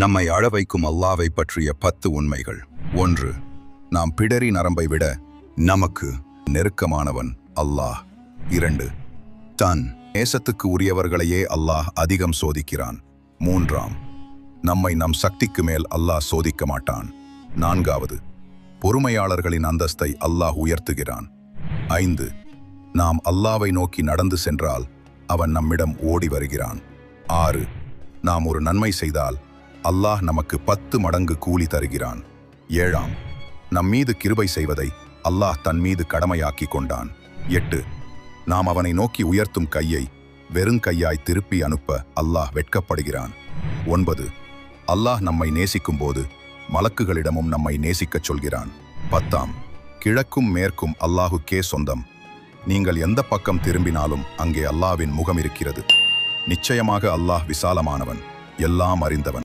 நம்மை அழ வைக்கும் அல்லாவை பற்றிய பத்து உண்மைகள். ஒன்று நாம் பிடரி நரம்பை விட நமக்கு நெருக்கமானவன் அல்லாஹ். இரண்டு தன் நேசத்துக்கு உரியவர்களையே அல்லாஹ் அதிகம் சோதிக்கிறான். மூன்றாம் நம்மை நம் சக்திக்கு மேல் அல்லாஹ் சோதிக்க மாட்டான். நான்காவது பொறுமையாளர்களின் அந்தஸ்தை அல்லாஹ் உயர்த்துகிறான். ஐந்து நாம் அல்லாவை நோக்கி நடந்து சென்றால் அவன் நம்மிடம் ஓடி வருகிறான். ஆறு நாம் ஒரு நன்மை செய்தால் அல்லாஹ் நமக்கு பத்து மடங்கு கூலி தருகிறான். ஏழாம் நம் மீது கிருபை செய்வதை அல்லாஹ் தன் மீது கடமையாக்கி கொண்டான். எட்டு நாம் அவனை நோக்கி உயர்த்தும் கையை வெறுங்கையாய் திருப்பி அனுப்ப அல்லாஹ் வெட்கப்படுகிறான். ஒன்பது அல்லாஹ் நம்மை நேசிக்கும் போது மலக்குகளிடமும் நம்மை நேசிக்கச் சொல்கிறான். பத்தாம் கிழக்கும் மேற்கும் அல்லாஹுக்கே சொந்தம். நீங்கள் எந்த பக்கம் திரும்பினாலும் அங்கே அல்லாவின் முகம் இருக்கிறது. நிச்சயமாக அல்லாஹ் விசாலமானவன் எல்லாம் அறிந்தவன்.